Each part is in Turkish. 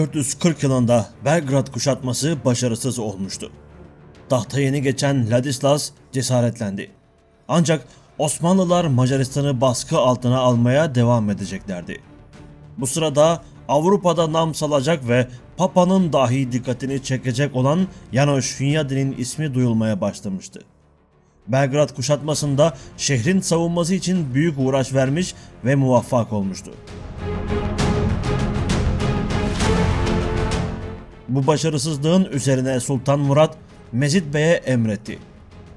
1440 yılında Belgrad kuşatması başarısız olmuştu. Tahta yeni geçen Ladislas cesaretlendi. Ancak Osmanlılar Macaristan'ı baskı altına almaya devam edeceklerdi. Bu sırada Avrupa'da nam salacak ve Papa'nın dahi dikkatini çekecek olan Janosch Hunyadi'nin ismi duyulmaya başlamıştı. Belgrad kuşatmasında şehrin savunması için büyük uğraş vermiş ve muvaffak olmuştu. Bu başarısızlığın üzerine Sultan Murat Mezid Bey'e emretti.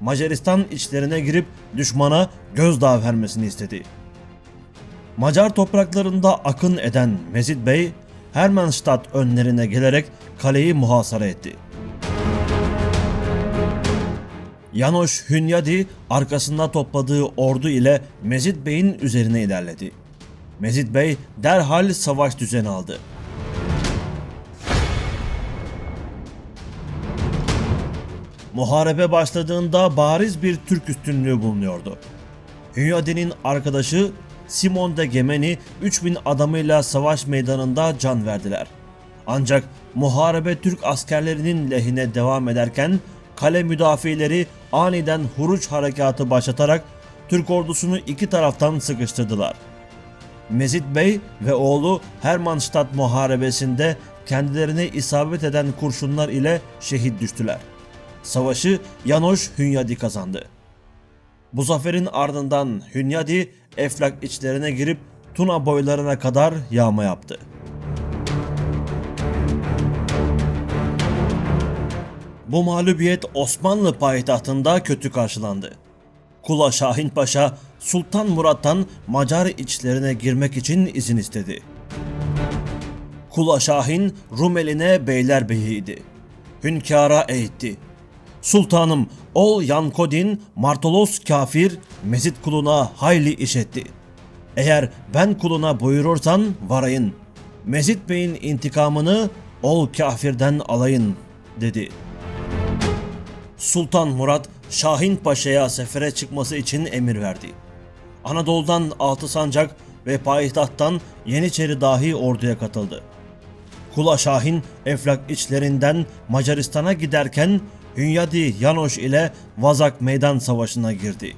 Macaristan içlerine girip düşmana gözdağı vermesini istedi. Macar topraklarında akın eden Mezid Bey, Hermannstadt önlerine gelerek kaleyi muhasara etti. Janosch Hunyadi arkasında topladığı ordu ile Mezid Bey'in üzerine ilerledi. Mezid Bey derhal savaş düzeni aldı. Muharebe başladığında bariz bir Türk üstünlüğü bulunuyordu. Hünyadi'nin arkadaşı Simon de Gemeni 3000 adamıyla savaş meydanında can verdiler. Ancak muharebe Türk askerlerinin lehine devam ederken kale müdafileri aniden huruç harekatı başlatarak Türk ordusunu iki taraftan sıkıştırdılar. Mezid Bey ve oğlu Hermannstadt muharebesinde kendilerine isabet eden kurşunlar ile şehit düştüler. Savaşı Janosch Hunyadi kazandı. Bu zaferin ardından Hunyadi Eflak içlerine girip Tuna boylarına kadar yağma yaptı. Bu mağlubiyet Osmanlı payitahtında kötü karşılandı. Kula Şahin Paşa Sultan Murat'tan Macar içlerine girmek için izin istedi. Kula Şahin Rumeline beylerbeyiydi. Hünkâra eğitti. Sultanım ol Yankodin Martolos kafir Mezit kuluna hayli iş etti. Eğer ben kuluna buyurursan varayın. Mezit Bey'in intikamını ol kafirden alayın dedi. Sultan Murat Şahin Paşa'ya sefere çıkması için emir verdi. Anadolu'dan Altı Sancak ve payitahttan Yeniçeri dahi orduya katıldı. Kula Şahin Eflak içlerinden Macaristan'a giderken Hünyadi Janosch ile Vazak meydan savaşına girdi.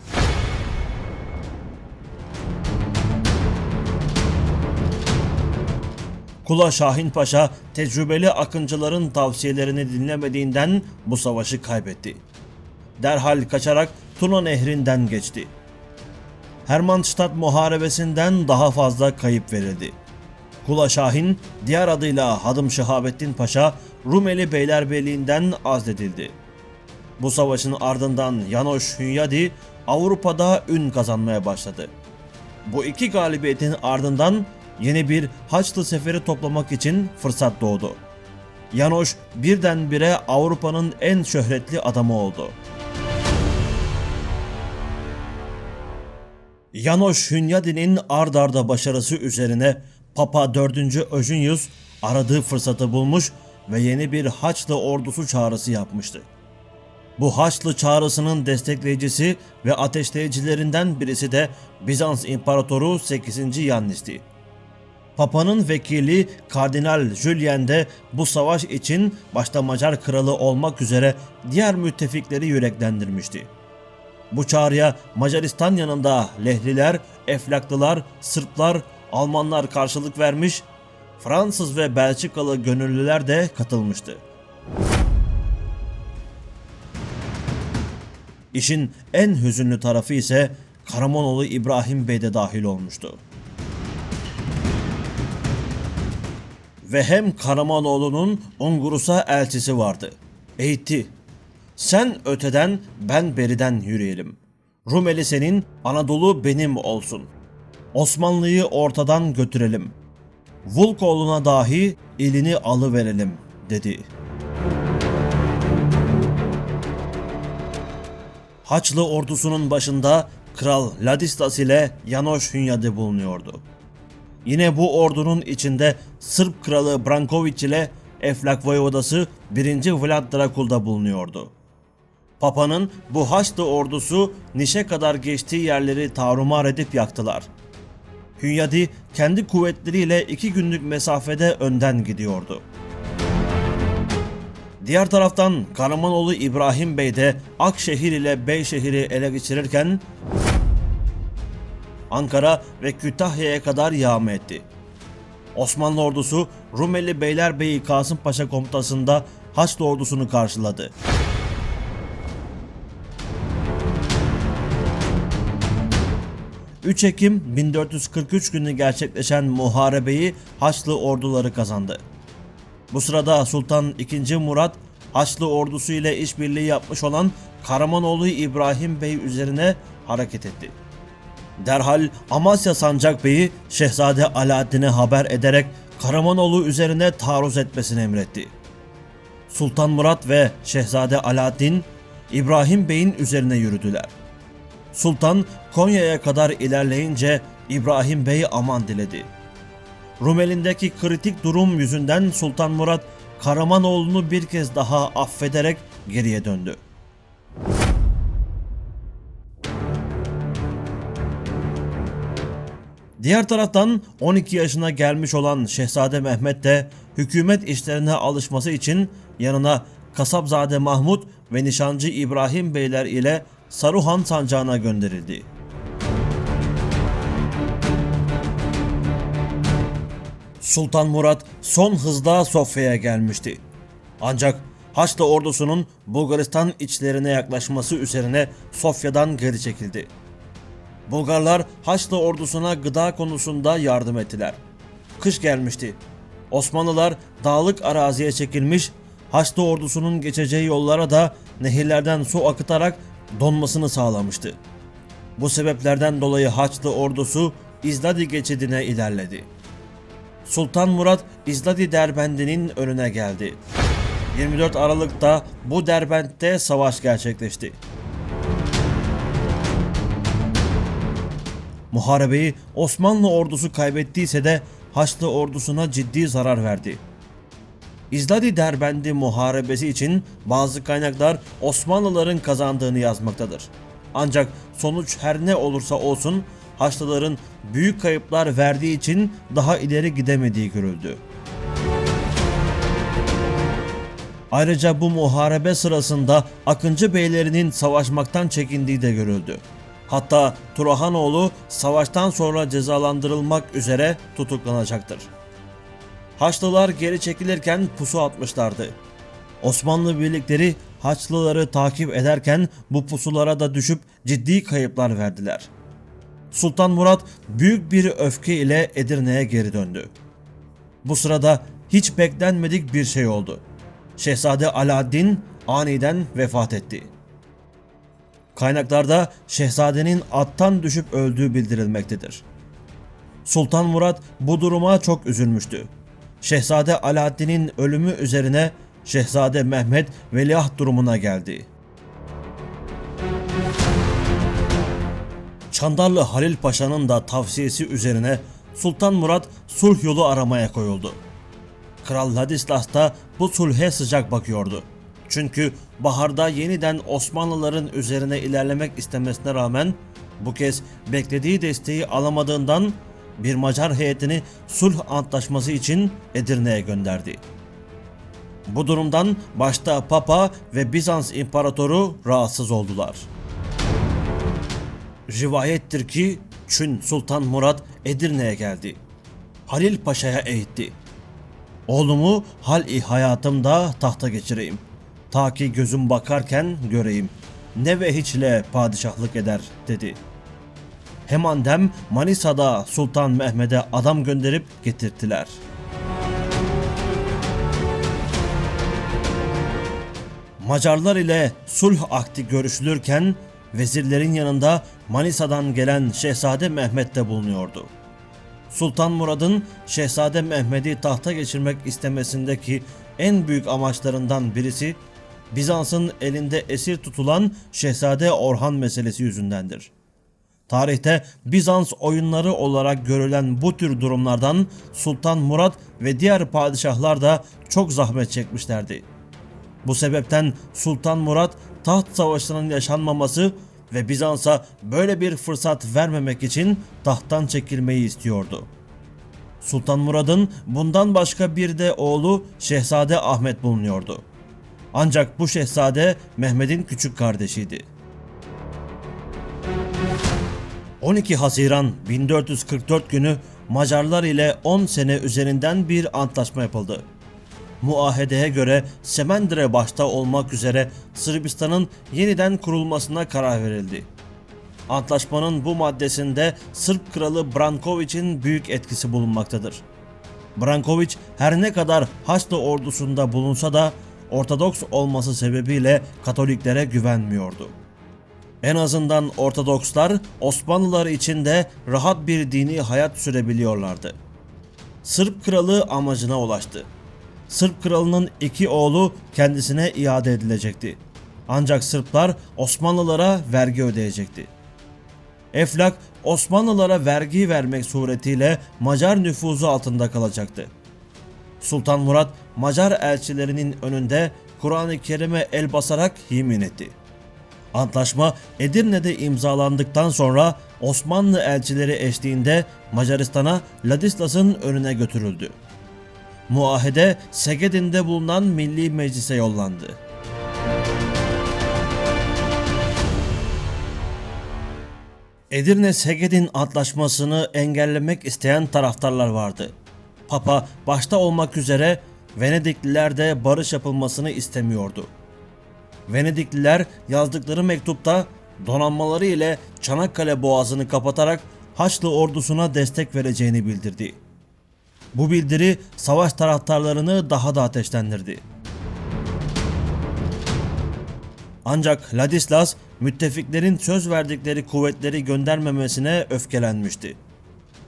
Kula Şahin Paşa tecrübeli akıncıların tavsiyelerini dinlemediğinden bu savaşı kaybetti. Derhal kaçarak Tuna Nehri'nden geçti. Hermannstadt muharebesinden daha fazla kayıp verildi. Kula Şahin diğer adıyla Hadım Şehabettin Paşa Rumeli Beylerbeyliğinden azledildi. Bu savaşın ardından Janosch Hunyadi Avrupa'da ün kazanmaya başladı. Bu iki galibiyetin ardından yeni bir Haçlı seferi toplamak için fırsat doğdu. Janosch birdenbire Avrupa'nın en şöhretli adamı oldu. Janosch Hunyadi'nin ard arda başarısı üzerine Papa 4. Eugenius aradığı fırsatı bulmuş ve yeni bir Haçlı ordusu çağrısı yapmıştı. Bu Haçlı çağrısının destekleyicisi ve ateşleyicilerinden birisi de Bizans İmparatoru 8. Yannis'ti. Papa'nın vekili Kardinal Julien de bu savaş için başta Macar kralı olmak üzere diğer müttefikleri yüreklendirmişti. Bu çağrıya Macaristan yanında Lehliler, Eflaklılar, Sırplar, Almanlar karşılık vermiş, Fransız ve Belçikalı gönüllüler de katılmıştı. İşin en hüzünlü tarafı ise Karamanoğlu İbrahim Bey de dahil olmuştu. Ve hem Karamanoğlu'nun Ungurus'a elçisi vardı. Eğitti. Sen öteden ben beriden yürüyelim. Rumeli senin, Anadolu benim olsun. Osmanlı'yı ortadan götürelim. Vulkoğlu'na dahi elini alıverelim dedi. Haçlı ordusunun başında Kral Ladislas ile Janosch Hunyadi bulunuyordu. Yine bu ordunun içinde Sırp kralı Brankoviç ile Eflak voyevodası 1. Vlad Drakul bulunuyordu. Papa'nın bu Haçlı ordusu Niş'e kadar geçtiği yerleri tarumar edip yaktılar. Hünyadi kendi kuvvetleriyle iki günlük mesafede önden gidiyordu. Diğer taraftan Karamanoğlu İbrahim Bey de Akşehir ile Beyşehir'i ele geçirirken Ankara ve Kütahya'ya kadar yağma etti. Osmanlı ordusu Rumeli Beylerbeyi Kasım Paşa komutasında Haçlı ordusunu karşıladı. ...3 Ekim 1443 günü gerçekleşen muharebeyi Haçlı orduları kazandı. Bu sırada Sultan II. Murat Haçlı ordusu ile işbirliği yapmış olan Karamanoğlu İbrahim Bey üzerine hareket etti. Derhal Amasya Sancak Bey'i Şehzade Alaaddin'e haber ederek Karamanoğlu üzerine taarruz etmesini emretti. Sultan Murat ve Şehzade Alaaddin İbrahim Bey'in üzerine yürüdüler. Sultan Konya'ya kadar ilerleyince İbrahim Bey aman diledi. Rumeli'ndeki kritik durum yüzünden Sultan Murat Karamanoğlu'nu bir kez daha affederek geriye döndü. Diğer taraftan 12 yaşına gelmiş olan Şehzade Mehmet de hükümet işlerine alışması için yanına Kasapzade Mahmut ve Nişancı İbrahim Beyler ile Saruhan sancağına gönderildi. Sultan Murat son hızda Sofya'ya gelmişti. Ancak Haçlı ordusunun Bulgaristan içlerine yaklaşması üzerine Sofya'dan geri çekildi. Bulgarlar Haçlı ordusuna gıda konusunda yardım ettiler. Kış gelmişti. Osmanlılar dağlık araziye çekilmiş, Haçlı ordusunun geçeceği yollara da nehirlerden su akıtarak donmasını sağlamıştı. Bu sebeplerden dolayı Haçlı ordusu İzladi geçidine ilerledi. Sultan Murat İzladi Derbendi'nin önüne geldi. 24 Aralık'ta bu Derbent'te savaş gerçekleşti. Muharebeyi Osmanlı ordusu kaybettiyse de Haçlı ordusuna ciddi zarar verdi. İzladi Derbendi muharebesi için bazı kaynaklar Osmanlıların kazandığını yazmaktadır. Ancak sonuç her ne olursa olsun Haçlıların büyük kayıplar verdiği için daha ileri gidemediği görüldü. Ayrıca bu muharebe sırasında Akıncı beylerinin savaşmaktan çekindiği de görüldü. Hatta Turahanoğlu savaştan sonra cezalandırılmak üzere tutuklanacaktır. Haçlılar geri çekilirken pusu atmışlardı. Osmanlı birlikleri Haçlıları takip ederken bu pusulara da düşüp ciddi kayıplar verdiler. Sultan Murat büyük bir öfke ile Edirne'ye geri döndü. Bu sırada hiç beklenmedik bir şey oldu. Şehzade Alaaddin aniden vefat etti. Kaynaklarda şehzadenin attan düşüp öldüğü bildirilmektedir. Sultan Murat bu duruma çok üzülmüştü. Şehzade Alaaddin'in ölümü üzerine Şehzade Mehmet veliaht durumuna geldi. Çandarlı Halil Paşa'nın da tavsiyesi üzerine Sultan Murat sulh yolu aramaya koyuldu. Kral Ladislas da bu sulhe sıcak bakıyordu. Çünkü baharda yeniden Osmanlıların üzerine ilerlemek istemesine rağmen bu kez beklediği desteği alamadığından bir Macar heyetini sulh antlaşması için Edirne'ye gönderdi. Bu durumdan başta Papa ve Bizans İmparatoru rahatsız oldular. Rivayettir ki Çün Sultan Murat Edirne'ye geldi. Halil Paşa'ya eğitti. Oğlumu hal-i hayatımda tahta geçireyim. Ta ki gözüm bakarken göreyim. Ne ve hiçle padişahlık eder dedi. Hemandem Manisa'da Sultan Mehmet'e adam gönderip getirttiler. Macarlar ile sulh akdi görüşülürken vezirlerin yanında Manisa'dan gelen Şehzade Mehmet de bulunuyordu. Sultan Murad'ın Şehzade Mehmet'i tahta geçirmek istemesindeki en büyük amaçlarından birisi Bizans'ın elinde esir tutulan Şehzade Orhan meselesi yüzündendir. Tarihte Bizans oyunları olarak görülen bu tür durumlardan Sultan Murat ve diğer padişahlar da çok zahmet çekmişlerdi. Bu sebepten Sultan Murat taht savaşının yaşanmaması ve Bizans'a böyle bir fırsat vermemek için tahttan çekilmeyi istiyordu. Sultan Murad'ın bundan başka bir de oğlu Şehzade Ahmet bulunuyordu. Ancak bu şehzade Mehmet'in küçük kardeşiydi. 12 Haziran 1444 günü Macarlar ile 10 sene üzerinden bir antlaşma yapıldı. Muahedeye göre Semendire başta olmak üzere Sırbistan'ın yeniden kurulmasına karar verildi. Antlaşmanın bu maddesinde Sırp kralı Branković'in büyük etkisi bulunmaktadır. Branković her ne kadar Haçlı ordusunda bulunsa da Ortodoks olması sebebiyle Katoliklere güvenmiyordu. En azından Ortodokslar Osmanlılar için de rahat bir dini hayat sürebiliyorlardı. Sırp kralı amacına ulaştı. Sırp kralının iki oğlu kendisine iade edilecekti. Ancak Sırplar Osmanlılara vergi ödeyecekti. Eflak Osmanlılara vergi vermek suretiyle Macar nüfuzu altında kalacaktı. Sultan Murat Macar elçilerinin önünde Kur'an-ı Kerim'e el basarak yemin etti. Antlaşma Edirne'de imzalandıktan sonra Osmanlı elçileri eşliğinde Macaristan'a Ladislas'ın önüne götürüldü. Muahede Segedin'de bulunan Milli Meclis'e yollandı. Edirne Segedin Antlaşması'nı engellemek isteyen taraftarlar vardı. Papa başta olmak üzere Venedikliler de barış yapılmasını istemiyordu. Venedikliler yazdıkları mektupta donanmaları ile Çanakkale Boğazı'nı kapatarak Haçlı ordusuna destek vereceğini bildirdi. Bu bildiri savaş taraftarlarını daha da ateşlendirdi. Ancak Ladislas müttefiklerin söz verdikleri kuvvetleri göndermemesine öfkelenmişti.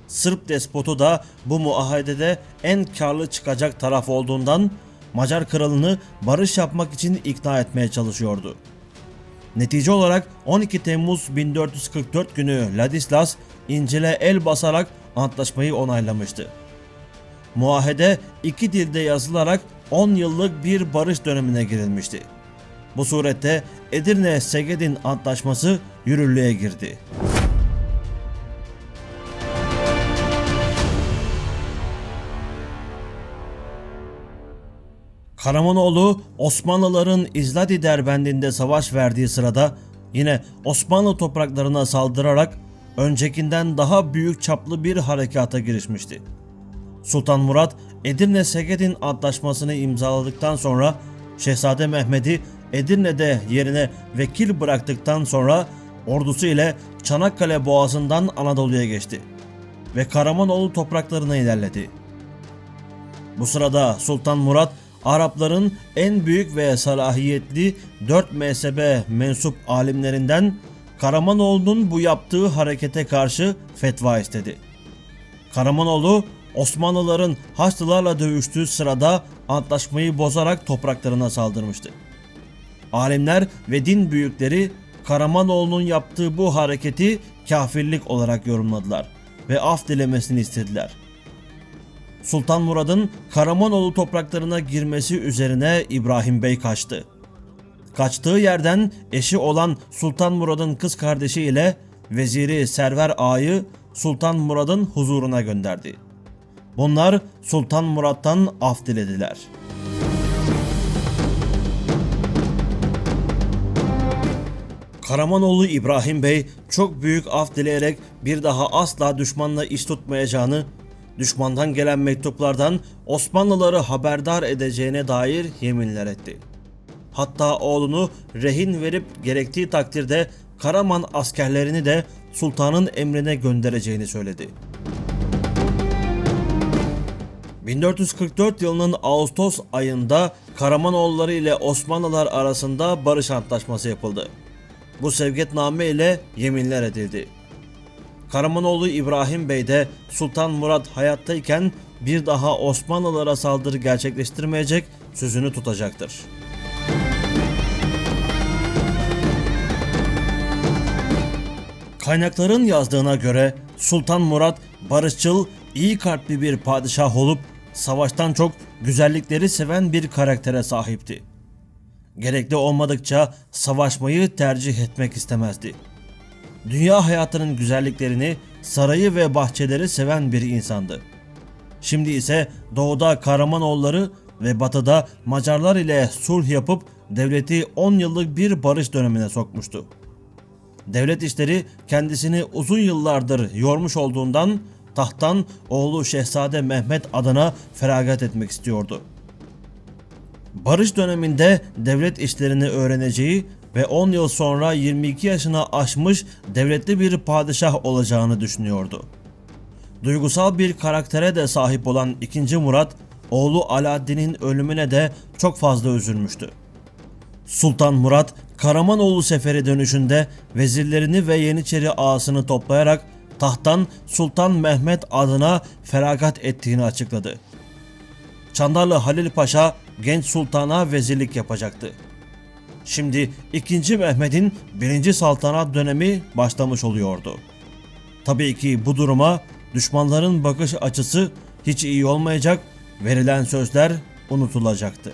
Sırp despotu da bu muahedede en karlı çıkacak taraf olduğundan Macar kralını barış yapmak için ikna etmeye çalışıyordu. Netice olarak 12 Temmuz 1444 günü Ladislas İncil'e el basarak antlaşmayı onaylamıştı. Muahede iki dilde yazılarak 10 yıllık bir barış dönemine girilmişti. Bu surette Edirne Segedin Antlaşması yürürlüğe girdi. Karamanoğlu Osmanlıların İzladi derbendinde savaş verdiği sırada yine Osmanlı topraklarına saldırarak öncekinden daha büyük çaplı bir harekata girişmişti. Sultan Murat Edirne Segedin Antlaşması'nı imzaladıktan sonra Şehzade Mehmet'i Edirne'de yerine vekil bıraktıktan sonra ordusu ile Çanakkale Boğazı'ndan Anadolu'ya geçti ve Karamanoğlu topraklarına ilerledi. Bu sırada Sultan Murat Arapların en büyük ve salahiyetli 4 mezhebe mensup alimlerinden Karamanoğlu'nun bu yaptığı harekete karşı fetva istedi. Karamanoğlu Osmanlıların Haçlılarla dövüştüğü sırada antlaşmayı bozarak topraklarına saldırmıştı. Alimler ve din büyükleri Karamanoğlu'nun yaptığı bu hareketi kafirlik olarak yorumladılar ve af dilemesini istediler. Sultan Murad'ın Karamanoğlu topraklarına girmesi üzerine İbrahim Bey kaçtı. Kaçtığı yerden eşi olan Sultan Murad'ın kız kardeşi ile veziri Server Ağa'yı Sultan Murad'ın huzuruna gönderdi. Bunlar Sultan Murad'dan af dilediler. Karamanoğlu İbrahim Bey çok büyük af dileyerek bir daha asla düşmanla iş tutmayacağını, düşmandan gelen mektuplardan Osmanlıları haberdar edeceğine dair yeminler etti. Hatta oğlunu rehin verip gerektiği takdirde Karaman askerlerini de sultanın emrine göndereceğini söyledi. 1444 yılının Ağustos ayında Karamanoğulları ile Osmanlılar arasında barış antlaşması yapıldı. Bu sevgetname ile yeminler edildi. Karamanoğlu İbrahim Bey de Sultan Murat hayattayken bir daha Osmanlılara saldırı gerçekleştirmeyecek sözünü tutacaktır. Kaynakların yazdığına göre Sultan Murat barışçıl, iyi kalpli bir padişah olup savaştan çok güzellikleri seven bir karaktere sahipti. Gerekli olmadıkça savaşmayı tercih etmek istemezdi. Dünya hayatının güzelliklerini, sarayı ve bahçeleri seven bir insandı. Şimdi ise doğuda Karamanoğulları ve batıda Macarlar ile sulh yapıp devleti 10 yıllık bir barış dönemine sokmuştu. Devlet işleri kendisini uzun yıllardır yormuş olduğundan tahttan oğlu Şehzade Mehmet adına feragat etmek istiyordu. Barış döneminde devlet işlerini öğreneceği ve 10 yıl sonra 22 yaşına aşmış devletli bir padişah olacağını düşünüyordu. Duygusal bir karaktere de sahip olan 2. Murat, oğlu Alaaddin'in ölümüne de çok fazla üzülmüştü. Sultan Murat, Karamanoğlu seferi dönüşünde vezirlerini ve Yeniçeri ağasını toplayarak tahttan Sultan Mehmet adına feragat ettiğini açıkladı. Çandarlı Halil Paşa genç sultana vezirlik yapacaktı. Şimdi 2. Mehmet'in 1. saltanat dönemi başlamış oluyordu. Tabii ki bu duruma düşmanların bakış açısı hiç iyi olmayacak, verilen sözler unutulacaktı.